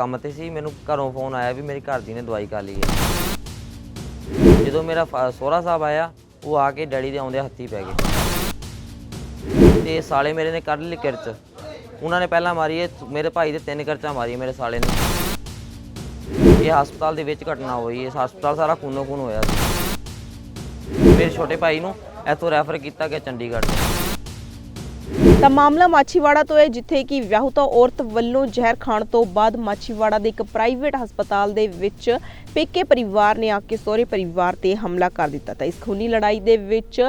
ਕੰਮ ਤੇ ਸੀ, ਮੈਨੂੰ ਘਰੋਂ ਫੋਨ ਆਇਆ ਵੀ ਮੇਰੀ ਘਰ ਦੀ ਨੇ ਦਵਾਈ ਕਰ ਲਈ ਹੈ। ਜਦੋਂ ਮੇਰਾ ਫਾ- ਸਾਹਿਬ ਆਇਆ, ਉਹ ਆ ਕੇ ਡੈਡੀ ਦੇ ਆਉਂਦੇ ਹੱਥੀ ਪੈ ਗਏ। ਤੇ ਸਾਲੇ ਮੇਰੇ ਨੇ ਕੱਢ ਲਈ ਕਿਰਚ। ਉਹਨਾਂ ਨੇ ਪਹਿਲਾਂ ਮਾਰੀ ਮੇਰੇ ਭਾਈ ਦੇ ਤਿੰਨ ਕਿਰਚਾਂ ਮਾਰੀ ਮੇਰੇ ਸਾਲੇ ਨੇ। ਇਹ ਹਸਪਤਾਲ ਦੇ ਵਿੱਚ ਘਟਨਾ ਹੋਈ, ਇਸ ਹਸਪਤਾਲ ਸਾਰਾ ਖੂਨੋ ਖੂਨ ਹੋਇਆ ਸੀ। ਮੇਰੇ ਛੋਟੇ ਭਾਈ ਨੂੰ ਇੱਥੋਂ ਰੈਫਰ ਕੀਤਾ ਗਿਆ ਚੰਡੀਗੜ੍ਹ। ਤਾਂ ਮਾਮਲਾ ਮਾਛੀਵਾੜਾ ਤੋਂ ਹੈ, ਜਿੱਥੇ ਕਿ ਵਿਆਹੁਤਾ ਔਰਤ ਵੱਲੋਂ ਜ਼ਹਿਰ ਖਾਣ ਤੋਂ ਬਾਅਦ ਮਾਛੀਵਾੜਾ ਦੇ ਇੱਕ ਪ੍ਰਾਈਵੇਟ ਹਸਪਤਾਲ ਦੇ ਵਿੱਚ ਪੇਕੇ ਪਰਿਵਾਰ ਨੇ ਆ ਕੇ ਸਹੁਰੇ ਪਰਿਵਾਰ ਤੇ ਹਮਲਾ ਕਰ ਦਿੱਤਾ। ਤਾਂ ਇਸ ਖੂਨੀ ਲੜਾਈ ਦੇ ਵਿੱਚ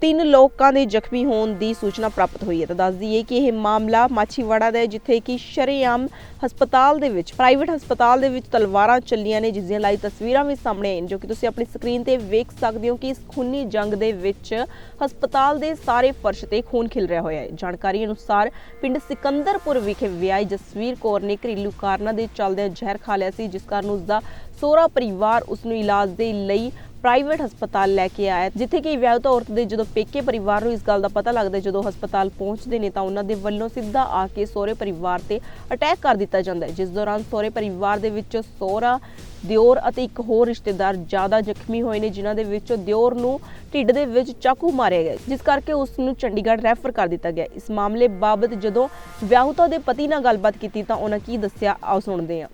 ਤਿੰਨ ਲੋਕਾਂ ਦੇ ਜ਼ਖਮੀ ਹੋਣ ਦੀ ਸੂਚਨਾ ਪ੍ਰਾਪਤ ਹੋਈ ਹੈ। ਤਾਂ ਦੱਸ ਦਈਏ ਕਿ ਇਹ ਮਾਮਲਾ ਮਾਛੀਵਾੜਾ ਦਾ ਹੈ, ਜਿੱਥੇ ਕਿ ਸ਼ਰੇਆਮ ਹਸਪਤਾਲ ਦੇ ਵਿੱਚ, ਪ੍ਰਾਈਵੇਟ ਹਸਪਤਾਲ ਦੇ ਵਿੱਚ ਤਲਵਾਰਾਂ ਚੱਲੀਆਂ ਨੇ, ਜਿਸ ਦੀਆਂ ਲਾਈਵ ਤਸਵੀਰਾਂ ਵੀ ਸਾਹਮਣੇ ਆਈਆਂ ਜੋ ਕਿ ਤੁਸੀਂ ਆਪਣੀ ਸਕਰੀਨ ਤੇ ਵੇਖ ਸਕਦੇ ਹੋ ਕਿ ਇਸ ਖੂਨੀ ਜੰਗ ਦੇ ਵਿੱਚ ਹਸਪਤਾਲ ਦੇ ਸਾਰੇ ਫਰਸ਼ ਤੇ ਖੂਨ ਖਿਲ ਰਿਹਾ ਹੋਇਆ ਹੈ। ਜਾਣਕਾਰੀ ਅਨੁਸਾਰ ਪਿੰਡ ਸਿਕੰਦਰਪੁਰ ਵਿਖੇ ਵਿਆਹੀ ਜਸਵੀਰ ਕੌਰ ਨੇ ਘਰੇਲੂ ਕਾਰਨਾਂ ਦੇ ਚੱਲਦਿਆਂ ਜ਼ਹਿਰ ਖਾ ਲਿਆ ਸੀ, ਜਿਸ ਕਾਰਨ ਉਸ ਦਾ ਸਹੁਰਾ ਪਰਿਵਾਰ ਉਸ ਨੂੰ ਇਲਾਜ ਦੇ ਲਈ ਪ੍ਰਾਈਵੇਟ ਹਸਪਤਾਲ ਲੈ ਕੇ ਆਇਆ ਜਿੱਥੇ ਕਿ ਵਿਆਹੁਤਾ ਔਰਤ ਦੇ ਜਦੋਂ ਪੇਕੇ ਪਰਿਵਾਰ ਨੂੰ ਇਸ ਗੱਲ ਦਾ ਪਤਾ ਲੱਗਦਾ ਜਦੋਂ ਹਸਪਤਾਲ ਪਹੁੰਚਦੇ ਨੇ ਤਾਂ ਉਹਨਾਂ ਦੇ ਵੱਲੋਂ ਸਿੱਧਾ ਆ ਕੇ ਸਹੁਰੇ ਪਰਿਵਾਰ ਤੇ ਅਟੈਕ ਕਰ ਦਿੱਤਾ ਜਾਂਦਾ ਹੈ। ਜਿਸ ਦੌਰਾਨ ਸਹੁਰੇ ਪਰਿਵਾਰ ਦੇ ਵਿੱਚ ਸਹੁਰਾ, ਦਿਓਰ ਅਤੇ ਇੱਕ ਹੋਰ ਰਿਸ਼ਤੇਦਾਰ ਜ਼ਿਆਦਾ ਜ਼ਖਮੀ ਹੋਏ ਨੇ, ਜਿਨ੍ਹਾਂ ਦੇ ਵਿੱਚੋਂ ਦਿਓਰ ਨੂੰ ਢਿੱਡ ਦੇ ਵਿੱਚ ਚਾਕੂ ਮਾਰਿਆ ਗਿਆ ਜਿਸ ਕਰਕੇ ਉਸ ਨੂੰ ਚੰਡੀਗੜ੍ਹ ਰੈਫਰ ਕਰ ਦਿੱਤਾ ਗਿਆ ਇਸ ਮਾਮਲੇ ਬਾਬਤ ਜਦੋਂ ਵਿਆਹੁਤਾ ਦੇ ਪਤੀ ਨਾਲ ਗੱਲਬਾਤ ਕੀਤੀ ਤਾਂ ਉਹਨਾਂ ਕੀ ਦੱਸਿਆ, ਆਓ ਸੁਣਦੇ ਹਾਂ।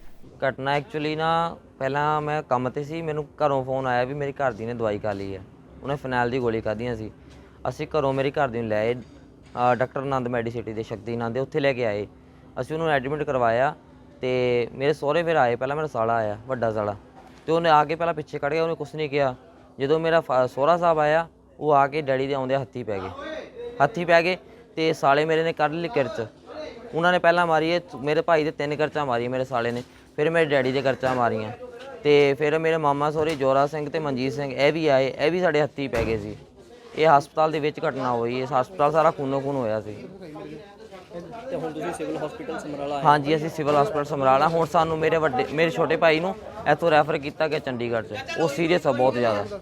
ਘਟਨਾ ਐਕਚੁਅਲੀ ਨਾ ਪਹਿਲਾਂ ਮੈਂ ਕੰਮ ਤੇ ਸੀ, ਮੈਨੂੰ ਘਰੋਂ ਫੋਨ ਆਇਆ ਵੀ ਮੇਰੀ ਘਰ ਦੀ ਨੇ ਦਵਾਈ ਖਾ ਲਈ ਹੈ ਉਹਨੇ ਫਨੈਲ ਦੀ ਗੋਲੀ ਖਾਧੀਆਂ ਸੀ। ਅਸੀਂ ਘਰੋਂ ਮੇਰੀ ਘਰ ਦੀ ਨੂੰ ਲੈ ਆਏ ਡਾਕਟਰ ਆਨੰਦ ਮੈਡੀਸਿਟੀ ਦੇ ਸ਼ਕਤੀ ਆਨੰਦ ਦੇ, ਉੱਥੇ ਲੈ ਕੇ ਆਏ। ਅਸੀਂ ਉਹਨੂੰ ਐਡਮਿਟ ਕਰਵਾਇਆ ਤੇ ਮੇਰੇ ਸਹੁਰੇ ਫਿਰ ਆਏ, ਪਹਿਲਾਂ ਮੇਰਾ ਸਾਲਾ ਆਇਆ, ਵੱਡਾ ਸਾਲਾ। ਤੇ ਉਹਨੇ ਆ ਕੇ ਪਹਿਲਾਂ ਪਿੱਛੇ ਕੱਢ ਗਿਆ, ਉਹਨੇ ਕੁਝ ਨਹੀਂ ਕਿਹਾ। ਜਦੋਂ ਮੇਰਾ ਫਾ- ਸਹੁਰਾ ਸਾਹਿਬ ਆਇਆ, ਉਹ ਆ ਕੇ ਡੈਡੀ ਦੇ ਆਉਂਦੇ ਹੱਥੀ ਪੈ ਗਏ। ਹੱਥੀ ਪੈ ਗਏ ਤੇ ਸਾਲੇ ਮੇਰੇ ਨੇ ਕੱਢ ਲਈ ਕਿਰਚ। ਉਹਨਾਂ ਨੇ ਪਹਿਲਾਂ ਮਾਰੀ ਮੇਰੇ ਭਾਈ ਦੇ ਤਿੰਨ ਕਿਰਚਾਂ ਮਾਰੀ ਮੇਰੇ ਸਾਲੇ ਨੇ। ਫਿਰ ਮੇਰੇ ਡੈਡੀ ਦੇ ਕਰਚਾਂ ਮਾਰੀਆਂ ਤੇ ਫਿਰ ਮੇਰੇ ਮਾਮਾ ਸਹੁਰੇ ਜੋਰਾ ਸਿੰਘ ਤੇ ਮਨਜੀਤ ਸਿੰਘ ਇਹ ਵੀ ਆਏ ਇਹ ਵੀ ਸਾਡੇ ਹੱਥੀ ਪੈ ਗਏ ਸੀ। ਇਹ ਹਸਪਤਾਲ ਦੇ ਵਿੱਚ ਘਟਨਾ ਹੋਈ ਇਸ ਹਸਪਤਾਲ ਸਾਰਾ ਖੂਨੋ ਖੂਨ ਹੋਇਆ ਸੀ। ਤੇ ਹੁਣ ਤੁਸੀਂ ਸਿਵਲ ਹਸਪੀਟਲ ਸਮਰਾਲਾ ਹਾਂਜੀ ਅਸੀਂ ਸਿਵਲ ਹਸਪਤਾਲ ਸਮਰਾਲਾ ਹੁਣ ਸਾਨੂੰ ਮੇਰੇ ਵੱਡੇ ਮੇਰੇ ਛੋਟੇ ਭਾਈ ਨੂੰ ਇੱਥੋਂ ਰੈਫਰ ਕੀਤਾ ਗਿਆ ਚੰਡੀਗੜ੍ਹ 'ਚ। ਉਹ ਸੀਰੀਅਸ ਆ ਬਹੁਤ ਜ਼ਿਆਦਾ।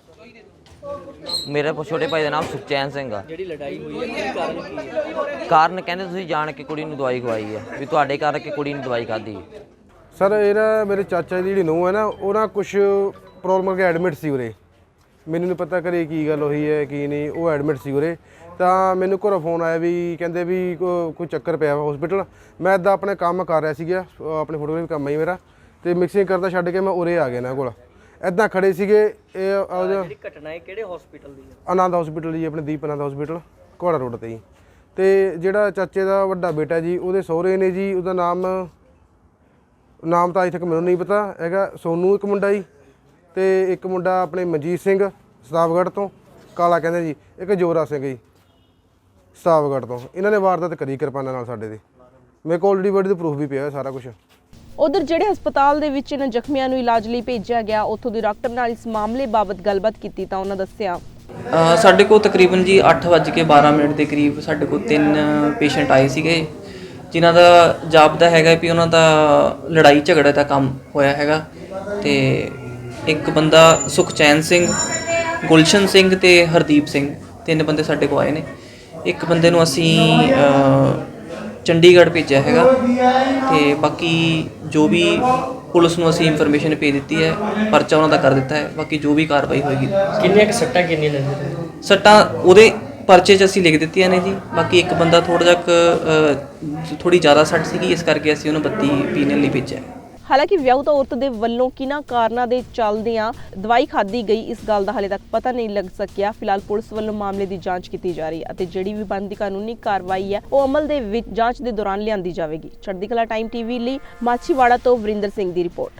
ਮੇਰੇ ਛੋਟੇ ਭਾਈ ਦਾ ਨਾਮ ਸੁਖਚੈਨ ਸਿੰਘ ਆ। ਜਿਹੜੀ ਲੜਾਈ ਹੋਈ ਹੈ ਕਾਰਨ ਕੀ ਹੈ? ਕਾਰਨ ਕਹਿੰਦੇ ਤੁਸੀਂ ਜਾਣ ਕੇ ਕੁੜੀ ਨੂੰ ਦਵਾਈ ਖਵਾਈ ਹੈ ਵੀ ਤੁਹਾਡੇ ਕਰਕੇ ਕੁੜੀ ਨੇ ਦਵਾਈ ਖਾਧੀ। ਸਰ ਇਹ ਨਾ ਮੇਰੇ ਚਾਚਾ ਦੀ ਜਿਹੜੀ ਨੂੰਹ ਹੈ ਨਾ ਉਹ ਨਾ ਕੁਝ ਪ੍ਰੋਬਲਮ ਕਰਕੇ ਐਡਮਿਟ ਸੀ ਉਰੇ। ਮੈਨੂੰ ਨਹੀਂ ਪਤਾ ਕਰੇ ਕੀ ਗੱਲ ਹੋਈ ਹੈ ਕੀ ਨਹੀਂ ਉਹ ਐਡਮਿਟ ਸੀ ਉਰੇ। ਤਾਂ ਮੈਨੂੰ ਘਰੋਂ ਫੋਨ ਆਇਆ ਵੀ ਕਹਿੰਦੇ ਵੀ ਕੋਈ ਚੱਕਰ ਪਿਆ ਵਾ ਹਸਪੀਟਲ ਮੈਂ ਇੱਦਾਂ ਆਪਣੇ ਕੰਮ ਕਰ ਰਿਹਾ ਸੀਗਾ ਆਪਣੇ ਫੋਟੋਗ੍ਰਾਫੀ ਕੰਮ ਹੀ ਮੇਰਾ। ਤੇ ਮਿਕਸਿੰਗ ਕਰਦਾ ਛੱਡ ਕੇ ਮੈਂ ਉਰੇ ਆ ਗਿਆ ਇਹਨਾਂ ਕੋਲ। ਇੱਦਾਂ ਖੜੇ ਸੀਗੇ ਇਹ ਜਿਹੜੀ ਘਟਨਾ ਹੈ ਕਿਹੜੇ ਹਸਪੀਟਲ ਦੀ ਹੈ? ਆਨੰਦ ਹਸਪੀਟਲ ਜੀ ਆਪਣੇ ਦੀਪ ਆਨੰਦ ਹਸਪੀਟਲ ਘੋੜਾ ਰੋਡ ਤੇ ਜੀ। ਤੇ ਜਿਹੜਾ ਚਾਚੇ ਦਾ ਵੱਡਾ ਬੇਟਾ ਜੀ ਉਹਦੇ ਸਹੁਰੇ ਨੇ ਜੀ ਉਹਦਾ ਨਾਮ ਨਾਮ ਤਾਂ ਅਜੇ ਤੱਕ ਮੈਨੂੰ ਨਹੀਂ ਪਤਾ ਹੈਗਾ ਸੋਨੂ ਇੱਕ ਮੁੰਡਾ ਜੀ ਤੇ ਇੱਕ ਮੁੰਡਾ ਆਪਣੇ ਮਨਜੀਤ ਸਿੰਘ ਸਤਾਵਗੜ੍ਹ ਤੋਂ ਕਾਲਾ ਕਹਿੰਦੇ ਜੀ ਇੱਕ ਜੋਰਾ ਸਿੰਘ ਜੀ ਸਤਾਵਗੜ੍ਹ ਤੋਂ। ਇਹਨਾਂ ਨੇ ਵਾਰਦਾਤ ਕਰੀ ਕਿਰਪਾਨਾਂ ਨਾਲ ਸਾਡੇ ਤੇ। ਮੇਰੇ ਕੋਲ ਆਲਰੇਡੀ ਬੜੀ ਦਾ ਪ੍ਰੂਫ ਵੀ ਪਿਆ ਹੋਇਆ ਸਾਰਾ ਕੁਝ ਉਧਰ ਜਿਹੜੇ ਹਸਪਤਾਲ ਦੇ ਵਿੱਚ ਇਹਨਾਂ ਜ਼ਖਮੀਆਂ ਨੂੰ ਇਲਾਜ ਲਈ ਭੇਜਿਆ ਗਿਆ ਉੱਥੋਂ ਦੇ ਡਾਕਟਰ ਨਾਲ ਇਸ ਮਾਮਲੇ ਬਾਬਤ ਗੱਲਬਾਤ ਕੀਤੀ ਤਾਂ ਉਹਨਾਂ ਦੱਸਿਆ। ਸਾਡੇ ਕੋਲ ਤਕਰੀਬਨ ਜੀ 8:12 ਮਿੰਟ ਦੇ ਕਰੀਬ ਸਾਡੇ ਕੋਲ ਤਿੰਨ ਪੇਸ਼ੈਂਟ ਆਏ ਸੀਗੇ। ਜਿਨ੍ਹਾਂ ਦਾ ਜਾਪਦਾ ਹੈਗਾ ਵੀ ਉਹਨਾਂ ਦਾ ਲੜਾਈ ਝਗੜੇ ਦਾ ਕੰਮ ਹੋਇਆ ਹੈਗਾ ਤੇ ਇੱਕ ਬੰਦਾ ਸੁਖਚੈਨ ਸਿੰਘ ਗੁਲਸ਼ਨ ਸਿੰਘ ਤੇ ਹਰਦੀਪ ਸਿੰਘ ਤਿੰਨ ਬੰਦੇ ਸਾਡੇ ਕੋਲ ਆਏ ਨੇ। ਇੱਕ ਬੰਦੇ ਨੂੰ ਅਸੀਂ ਚੰਡੀਗੜ੍ਹ ਭੇਜਿਆ ਹੈਗਾ ਤੇ ਬਾਕੀ ਜੋ ਵੀ ਪੁਲਿਸ ਨੂੰ ਅਸੀਂ ਇਨਫੋਰਮੇਸ਼ਨ ਭੇਜ ਦਿੱਤੀ ਹੈ ਪਰਚਾ ਉਹਨਾਂ ਦਾ ਕਰ ਦਿੱਤਾ ਹੈ ਬਾਕੀ ਜੋ ਵੀ ਕਾਰਵਾਈ ਹੋਏਗੀ। ਕਿੰਨੀਆਂ ਕੁ ਸੱਟਾਂ ਕਿੰਨੀਆਂ ਲੱਗੀਆਂ ਸੱਟਾਂ ਉਹਦੇ ਪਰਚੇ 'ਚ ਅਸੀਂ ਲਿਖ ਦਿੱਤੀਆਂ ਨੇ ਜੀ। ਬਾਕੀ ਇੱਕ ਬੰਦਾ ਥੋੜਾ ਜਿਹਾ ਥੋੜੀ ਜ਼ਿਆਦਾ ਸੱਟ ਸੀਗੀ, ਇਸ ਕਰਕੇ ਅਸੀਂ ਉਹਨੂੰ ਬੱਤੀ ਪੀਣ ਲਈ ਭੇਜਿਆ। ਹਾਲਾਂਕਿ ਵਿਆਹੁਤਾ ਔਰਤ ਦੇ ਵੱਲੋਂ ਕਿਹਨਾਂ ਕਾਰਨਾਂ ਦੇ ਚੱਲਦਿਆਂ ਦਵਾਈ ਖਾਧੀ ਗਈ, ਇਸ ਗੱਲ ਦਾ ਹਾਲੇ ਤੱਕ ਪਤਾ ਨਹੀਂ ਲੱਗ ਸਕਿਆ। ਫਿਲਹਾਲ ਪੁਲਿਸ ਵੱਲੋਂ ਮਾਮਲੇ ਦੀ ਜਾਂਚ ਕੀਤੀ ਜਾ ਰਹੀ ਹੈ ਅਤੇ ਜਿਹੜੀ ਵੀ ਬਣਦੀ ਕਾਨੂੰਨੀ ਕਾਰਵਾਈ ਹੈ, ਉਹ ਅਮਲ ਦੇ ਵਿੱਚ ਜਾਂਚ ਦੇ ਦੌਰਾਨ ਲਿਆਂਦੀ ਜਾਵੇਗੀ। ਚੜ੍ਹਦੀ ਕਲਾ ਟਾਈਮ ਟੀਵੀ ਲਈ ਮਾਛੀਵਾੜਾ ਤੋਂ ਵਰਿੰਦਰ ਸਿੰਘ ਦੀ ਰਿਪੋਰਟ।